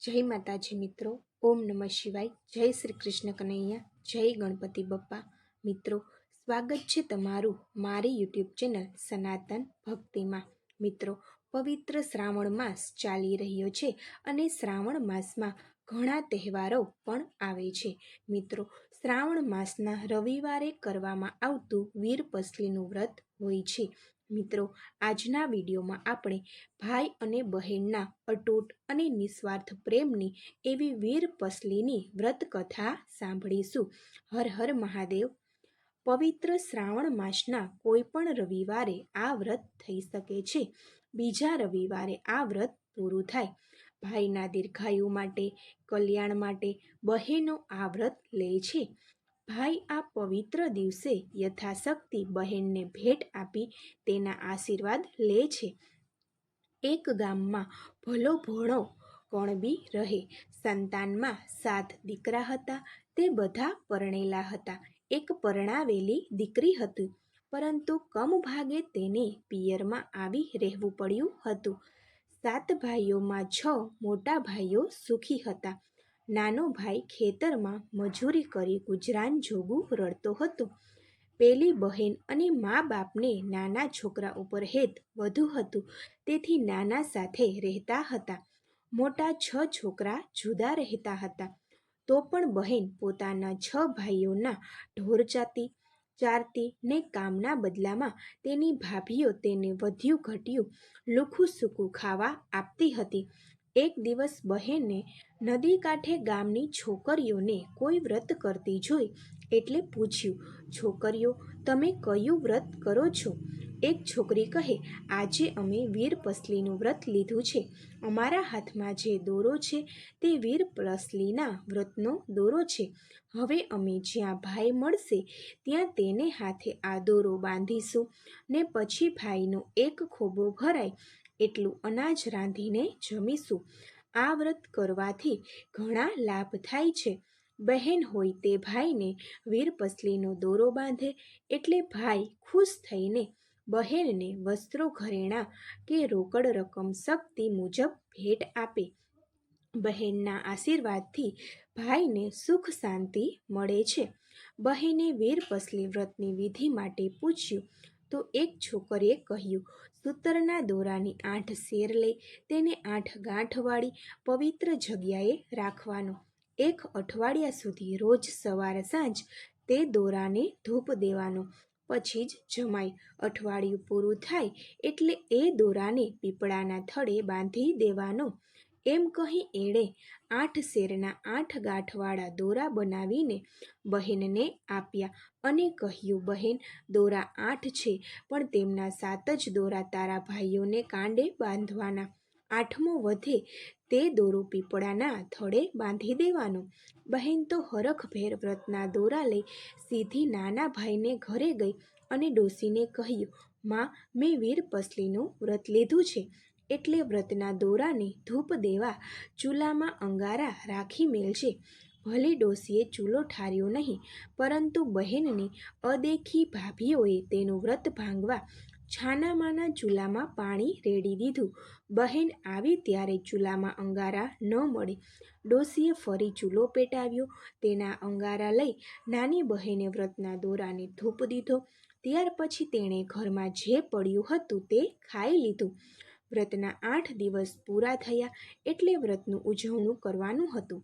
જય માતાજી મિત્રો, ઓમ નમઃ શિવાય, જય શ્રી કૃષ્ણ કનૈયા, જય ગણપતિ બપ્પા. મિત્રો, સ્વાગત છે તમારું મારી યુટ્યુબ ચેનલ સનાતન ભક્તિમાં. મિત્રો, પવિત્ર શ્રાવણ માસ ચાલી રહ્યો છે અને શ્રાવણ માસમાં ઘણા તહેવારો પણ આવે છે. મિત્રો, શ્રાવણ માસના રવિવારે કરવામાં આવતું વીર પસલીનું વ્રત હોય છે. મિત્રો, આજના વિડીયોમાં આપણે ભાઈ અને બહેનના અટૂટ અને નિસ્વાર્થ પ્રેમની એવી વીર પસલીની વ્રત કથા સાંભળીશું. હર હર મહાદેવ. પવિત્ર શ્રાવણ માસના કોઈ પણ રવિવારે આ વ્રત થઈ શકે છે. બીજા રવિવારે આ વ્રત પૂરું થાય. ભાઈના દીર્ઘાયુ માટે, કલ્યાણ માટે બહેનો આ વ્રત લે છે. ભાઈ આ પવિત્ર દિવસે યથાશક્તિ બહેનને ભેટ આપી તેના આશીર્વાદ લે છે. એક ગામમાં ભલો ભોળો કોણ બી રહે. સંતાનમાં સાત દીકરા હતા, તે બધા પરણેલા હતા. એક પરણાવેલી દીકરી હતી, પરંતુ કમ ભાગે તેને પિયરમાં આવી રહેવું પડ્યું હતું. સાત ભાઈઓમાં છ મોટા ભાઈઓ સુખી હતા. નાનો ભાઈ ખેતરમાં મજૂરી કરી ગુજરાન જોગું રડતો હતો. પેલી બહેન અને મા બાપને નાના છોકરા ઉપર હેત વધુ હતું. તેથી નાના સાથે રહેતા હતા. મોટા છ છોકરા જુદા રહેતા હતા. તો પણ બહેન પોતાના છ ભાઈઓના ઢોર ચાતી, ચારતી ને કામના બદલામાં તેની ભાભીઓ તેને વધ્યું ઘટ્યું, લુખું સૂકું ખાવા આપતી હતી. એક દિવસ બહેને નદી કાંઠે ગામની છોકરીઓને કોઈ વ્રત કરતી જોઈ એટલે પૂછ્યું, છોકરીઓ, તમે કયું વ્રત કરો છો? એક છોકરી કહે, આજે અમે વીર પસલીનું વ્રત લીધું છે. અમારા હાથમાં જે દોરો છે તે વીર પસલીના વ્રતનો દોરો છે. હવે અમે જ્યાં ભાઈ મળશે ત્યાં તેને હાથે આ દોરો બાંધીશું ને પછી ભાઈનો એક ખોબો ભરાય. એટલું અનાજ રાંધીને જમીશું. આ વ્રત કરવાથી ઘણા લાભ થાય છે. બહેન હોય તે ભાઈને વીર પસલીનો દોરો બાંધે એટલે ભાઈ ખુશ થઈને બહેનને વસ્ત્રો ઘરેણાં કે રોકડ રકમ શક્તિ મુજબ ભેટ આપે. બહેનના આશીર્વાદથી ભાઈને સુખ શાંતિ મળે છે. બહેને વીર પસલી વ્રતની વિધિ માટે પૂછ્યું, તો એક છોકરીએ કહ્યું સૂતરના દોરાની આઠ શેર લઈ તેને આઠ ગાંઠવાળી પવિત્ર જગ્યાએ રાખવાનો. એક અઠવાડિયા સુધી રોજ સવાર સાંજ તે દોરાને ધૂપ દેવાનો. પછી જ જમાય અઠવાડિયું પૂરું થાય એટલે એ દોરાને પીપળાના થડે બાંધી દેવાનો. એમ કહી એણે આઠ શેરના આઠ ગાંઠવાળા દોરા બનાવીને બહેનને આપ્યા અને કહ્યું, બહેન, દોરા આઠ છે, પણ તેમના સાત જ દોરા તારા ભાઈઓને કાંડે બાંધવાના. આઠમો વધે તે દોરો પીપળાના થડે બાંધી દેવાનો. બહેન તો હરખભેર વ્રતના દોરા લઈ સીધી નાના ભાઈને ઘરે ગઈ અને ડોસીને કહ્યું, માં, મેં વીર પસલીનું વ્રત લીધું છે. એટલે વ્રતના દોરાને ધૂપ દેવા ચૂલામાં અંગારા રાખી મેલશે. ભલે ડોસીએ ચૂલો ઠાર્યો નહીં, પરંતુ બહેનની અદેખી ભાભીઓએ તેનું વ્રત ભાંગવા છાનામાના ચૂલામાં પાણી રેડી દીધું. બહેન આવી ત્યારે ચૂલામાં અંગારા ન મળે. ડોસીએ ફરી ચૂલો પેટાવ્યો. તેના અંગારા લઈ નાની બહેને વ્રતના દોરાને ધૂપ દીધો. ત્યાર પછી તેણે ઘરમાં જે પડ્યું હતું તે ખાઈ લીધું. વ્રતના આઠ દિવસ પૂરા થયા એટલે વ્રતનું ઉજવણું કરવાનું હતું.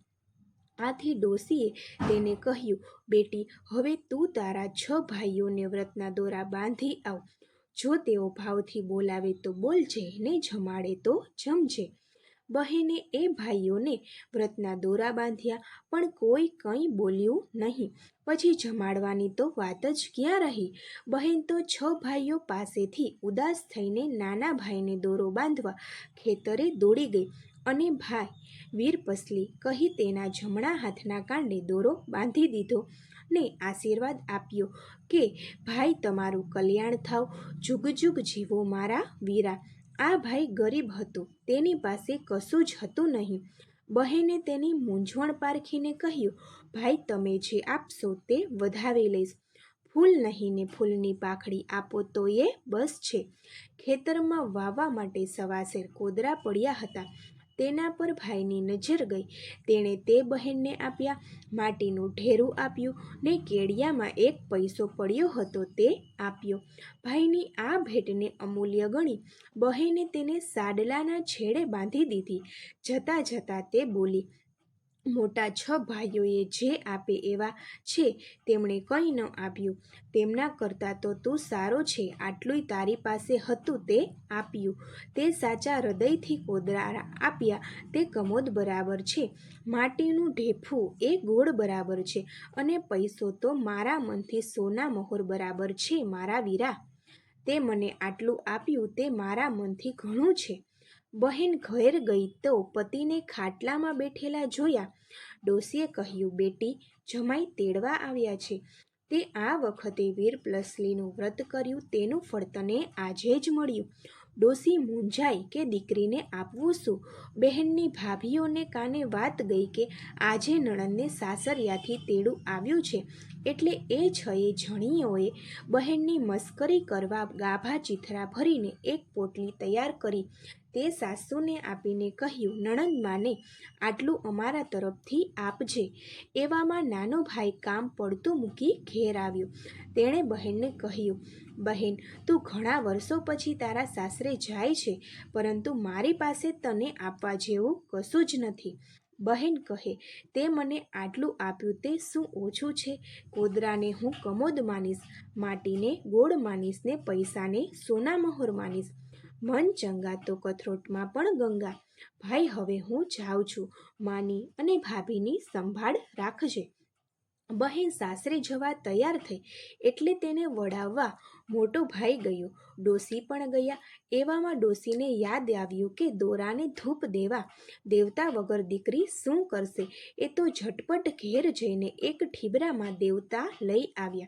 આથી ડોસીએ તેને કહ્યું, બેટી, હવે તું તારા છ ભાઈઓને વ્રતના દોરા બાંધી આવ. જો તેઓ ભાવથી બોલાવે તો બોલજે ને જમાડે તો જમજે. બહેને એ ભાઈઓને વ્રતના દોરા બાંધ્યા, પણ કોઈ કંઈ બોલ્યું નહીં. પછી જમાડવાની તો વાત જ ક્યાં રહી? બહેન તો છ ભાઈઓ પાસેથી ઉદાસ થઈને નાના ભાઈને દોરો બાંધવા ખેતરે દોડી ગઈ અને ભાઈ વીર પસલી કહી તેના જમણા હાથના કાંડે દોરો બાંધી દીધો ને આશીર્વાદ આપ્યો કે, ભાઈ, તમારું કલ્યાણ થાવ. જુગ જુગ જીવો મારા વીરા. આ ભાઈ ગરીબ હતું, તેની પાસે કશું જ હતું નહીં. બહેને તેની મૂંઝવણ પારખીને કહ્યું, ભાઈ, તમે જે આપશો તે વધારી લઈશ. ફૂલ નહીં ને ફૂલની પાખડી આપો તો એ બસ છે. ખેતરમાં વાવવા માટે સવાસેર કોદરા પડ્યા હતા. તેના પર ભાઈની નજર ગઈ. તેણે તે બહેનને આપ્યા. માટીનું ઢેરું આપ્યું ને કેડિયામાં એક પૈસો પડ્યો હતો તે આપ્યો. ભાઈની આ ભેટને અમૂલ્ય ગણી. બહેને તેને સાડલાના છેડે બાંધી દીધી. જતાં જતાં તે બોલી મોટા છ ભાઈઓએ જે આપે એવા છે, તેમણે કંઈ ન આપ્યું. તેમના કરતાં તો તું સારો છે, આટલુંય તારી પાસે હતું તે આપ્યું. તે સાચા હૃદયથી કોદરા આપ્યા, તે કમોદ બરાબર છે. માટીનું ઢેફું એ ગોળ બરાબર છે, અને પૈસો તો મારા મનથી સોના મહોર બરાબર છે, મારા વીરા. તે મને આટલું આપ્યું તે મારા મનથી ઘણું છે. બહેન ઘેર ગઈ તો પતિને ખાટલામાં બેઠેલા જોયા. ડોસીએ કહ્યું, બેટી, જમાઈ તેડવા આવ્યા છે. તે આ વખતે વીર પ્લસલીનું વ્રત કર્યું, તેનું ફળ તને આજે જ મળ્યું. ડોસી મૂંઝાઈ કે દીકરીને આપવું શું? બહેનની ભાભીઓને કાને વાત ગઈ કે આજે નણંદને સાસરિયાથી તેડું આવ્યું છે? એટલે એ છએ જણીઓએ બહેનની મસ્કરી કરવા ગાભા ચીથરા ભરીને એક પોટલી તૈયાર કરી. તે સાસુને આપીને કહ્યું, નણંદ માને, આટલું અમારા તરફથી આપજે. એવામાં નાનો ભાઈ કામ પડતું મૂકી ઘેર આવ્યો. તેણે બહેનને કહ્યું બહેન, તું ઘણા વર્ષો પછી તારા સાસરે જાય છે, પરંતુ મારી પાસે તને આપવા જેવું કશું જ નથી. બહેન કહે, તે મને આટલું આપ્યું તે શું ઓછું છે? કોદરાને હું કમોદ માનીશ, માટીને ગોળ માનીશ ને પૈસાને સોના મહોર માનીશ. મન ચંગા તો કથરોટમાં પણ ગંગા. ભાઈ, હવે હું જાઉં છું. માની અને ભાભીની સંભાળ રાખજે. બહેન સાસરે જવા તૈયાર થઈ, એટલે તેને વડાવવા મોટો ભાઈ ગયો. ડોસી પણ ગયા. એવામાં ડોસીને યાદ આવ્યું કે દોરાને ધૂપ દેવા. દેવતા વગર દીકરી શું કરશે? એ તો ઝટપટ ઘેર જઈને એક ઠીબરામાં દેવતા લઈ આવ્યા.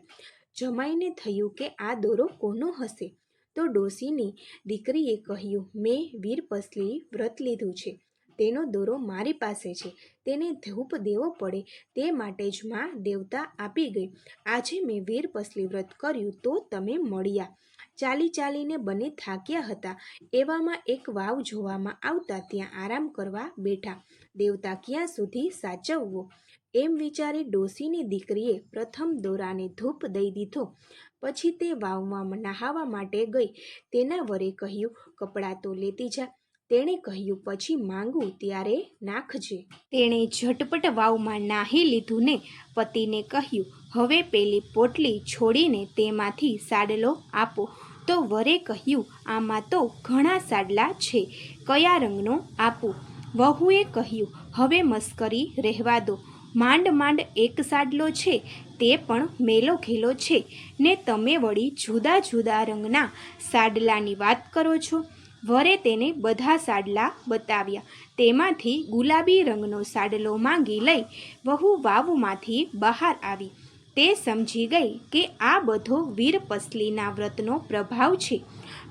જમાઈને થયું કે આ દોરો કોનો હશે? તો ડોસીની દીકરીએ કહ્યું, મેં વીરપસલી વ્રત લીધું છે. તેનો દોરો મારી પાસે છે. તેને ધૂપ દેવો પડે તે માટે જ માં દેવતા આપી ગઈ. આજે મેં વીર પસલી વ્રત કર્યું તો તમે મળ્યા. ચાલી ચાલીને બંને થાક્યા હતા. એવામાં એક વાવ જોવામાં આવતા ત્યાં આરામ કરવા બેઠા. દેવતા ક્યાં સુધી સાચવવો? એમ વિચારી ડોસીની દીકરીએ પ્રથમ દોરાને ધૂપ દઈ દીધો. પછી તે વાવમાં નહાવા માટે ગઈ. તેના વરે કહ્યું, કપડાં તો લેતી જા. તેણે કહ્યું, પછી માંગું ત્યારે નાખજે. તેણે ઝટપટ વાવમાં નાહી લીધું ને પતિને કહ્યું, હવે પેલી પોટલી છોડીને તેમાંથી સાડલો આપો. તો વરે કહ્યું, આમાં તો ઘણા સાડલા છે, કયા રંગનો આપું? વહુએ કહ્યું, હવે મસ્કરી રહેવા દો. માંડ માંડ એક સાડલો છે, તે પણ મેલો ઘેલો છે. ને તમે વળી જુદા જુદા રંગના સાડલાની વાત કરો છો. વરે તેને બધા સાડલા બતાવ્યા. તેમાંથી ગુલાબી રંગનો સાડલો માંગી લઈ વહુ વાવમાંથી બહાર આવી. તે સમજી ગઈ કે આ બધો વીર પસલીના વ્રતનો પ્રભાવ છે.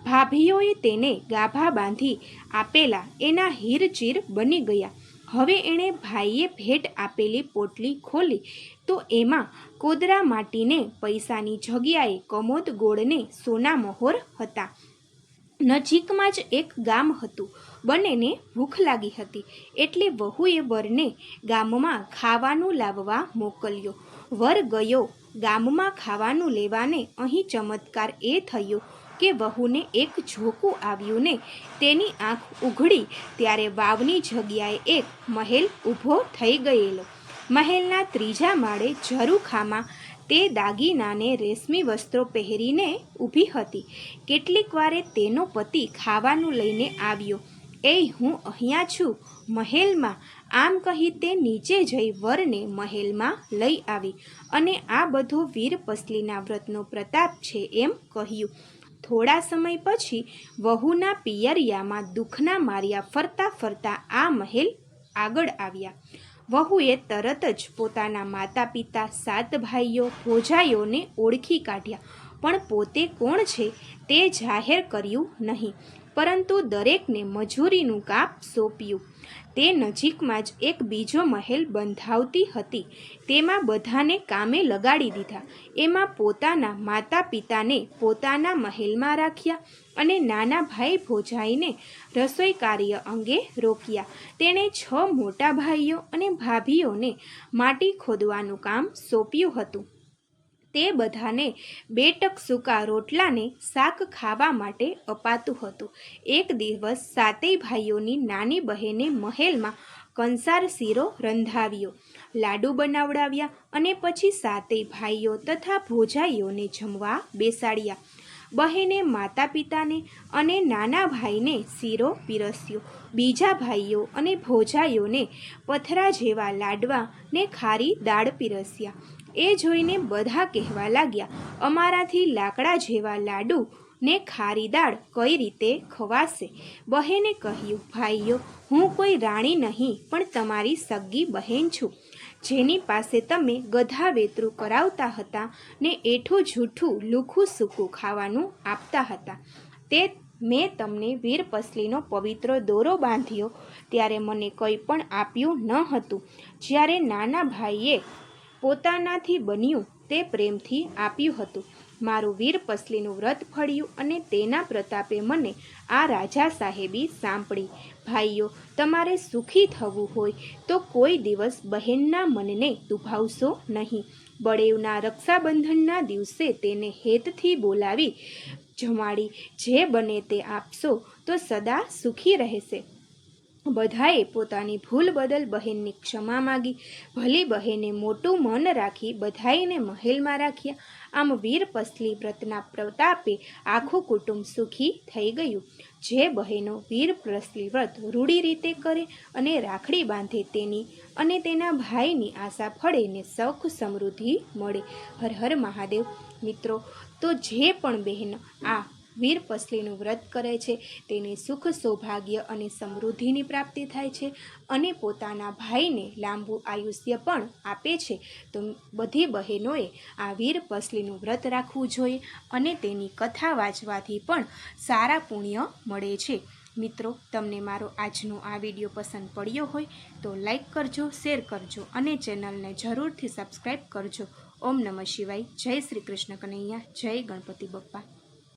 ભાભીઓએ તેને ગાભા બાંધી આપેલા એના હીરચીર બની ગયા. હવે એણે ભાઈએ ભેટ આપેલી પોટલી ખોલી તો એમાં કોદરા માટીને પૈસાની જગ્યાએ કમોદ ગોળને સોના મહોર હતા. નજીકમાં જ એક ગામ હતું. બંનેને ભૂખ લાગી હતી, એટલે વહુએ વરને ગામમાં ખાવાનું લાવવા મોકલ્યો. વર ગયો, ગામમાં ખાવાનું લેવાને અહીં ચમત્કાર એ થયો કે વહુને એક ઝોકું આવ્યું ને તેની આંખ ઉઘડી, ત્યારે વાવની જગ્યાએ એક મહેલ ઊભો થઈ ગયેલો. મહેલના ત્રીજા માળે ઝરૂખામાં તે દાગીનાને રેશમી વસ્ત્રો પહેરીને ઊભી હતી. કેટલીક વારે તેનો પતિ ખાવાનું લઈને આવ્યો. એ હું અહીંયા છું. મહેલમાં. આમ કહી તે નીચે જઈ વરને મહેલમાં લઈ આવી અને આ બધો વીર પસલીના વ્રતનો પ્રતાપ છે એમ કહ્યું. થોડા સમય પછી વહુના પિયરિયામાં દુઃખના માર્યા ફરતા ફરતા આ મહેલ આગળ આવ્યા. વહુએ તરત જ પોતાના માતા પિતા સાત ભાઈઓ, ભોજાઈઓને ઓળખી કાઢ્યા. પણ પોતે કોણ છે તે જાહેર કર્યું નહીં. પરંતુ દરેકને મજૂરીનું કાપ સોંપ્યું. તે નજીકમાં જ એક બીજો મહેલ બંધાવતી હતી. તેમાં બધાને કામે લગાડી દીધા. એમાં પોતાના માતા પિતાને પોતાના મહેલમાં રાખ્યા અને નાના ભાઈ ભોજાઈને રસોઈ કાર્ય અંગે રોક્યા. તેણે છ મોટા ભાઈઓ અને ભાભીઓને માટી ખોદવાનું કામ સોંપ્યું હતું. તે બધાને બે ટક સૂકા રોટલાને શાક ખાવા માટે અપાતું હતું. એક દિવસ સાતેય ભાઈઓની નાની બહેને મહેલમાં કંસાર શીરો રંધાવ્યો. લાડુ બનાવડાવ્યા અને પછી સાતેય ભાઈઓ તથા ભોજાઈઓને જમવા બેસાડ્યા. બહેને માતા પિતાને અને નાના ભાઈને શીરો પીરસ્યો. બીજા ભાઈઓ અને ભોજાઈઓને પથરા જેવા લાડવા ને ખારી દાળ પીરસ્યા. એ જોઈને બધા કહેવા લાગ્યા, અમારાથી લાકડા જેવા લાડુ ને ખારી દાળ કઈ રીતે ખવાશે? બહેને કહ્યું, ભાઈઓ, હું કોઈ રાણી નહીં, પણ તમારી સગ્ગી બહેન છું. જેની પાસે તમે ગધા વેતરું કરાવતા હતા ને એઠું જૂઠું લુખું સૂકું ખાવાનું આપતા હતા. તે મેં તમને વીર પસલીનો પવિત્ર દોરો બાંધ્યો, ત્યારે મને કંઈ પણ આપ્યું ન હતું. જ્યારે નાના ભાઈએ પોતાનાથી બન્યું તે પ્રેમથી આપ્યું હતું. મારું વીર પસલીનું વ્રત ફળ્યું અને તેના પ્રતાપે મને આ રાજા સાહેબી સાંપડી. ભાઈઓ, તમારે સુખી થવું હોય તો કોઈ દિવસ બહેનના મનને દુભાવશો નહીં. બળેવના રક્ષાબંધનના દિવસે તેને હેતથી બોલાવી જમાડી. જે બને તે આપશો તો સદા સુખી રહેશે. બધાએ પોતાની ભૂલ બદલ બહેનની ક્ષમા માગી. ભલી બહેને મોટું મન રાખી બધાઈને મહેલમાં રાખ્યા. આમ વીર પસલી વ્રતના પ્રતાપે આખું કુટુંબ સુખી થઈ ગયું. જે બહેનો વીર પસલી વ્રત રૂઢી રીતે કરે અને રાખડી બાંધે તેની અને તેના ભાઈની આશા ફળે ને સૌખ સમૃદ્ધિ મળે. હર હર મહાદેવ. મિત્રો, તો જે પણ બહેન આ વીર પસલીનું વ્રત કરે છે. તેને સુખ, સૌભાગ્ય અને સમૃદ્ધિની પ્રાપ્તિ થાય છે અને પોતાના ભાઈને લાંબુ આયુષ્ય પણ આપે છે. તો બધી બહેનોએ આ વીર પસલીનું વ્રત રાખવું જોઈએ અને તેની કથા વાંચવાથી પણ સારા પુણ્ય મળે છે. મિત્રો, તમને મારો આજનો આ વીડિયો પસંદ પડ્યો હોય તો લાઈક કરજો, શેર કરજો અને ચેનલને જરૂરથી સબસ્ક્રાઈબ કરજો. ઓમ નમઃ શિવાય. જય શ્રી કૃષ્ણ કનૈયા. જય ગણપતિ બપ્પા.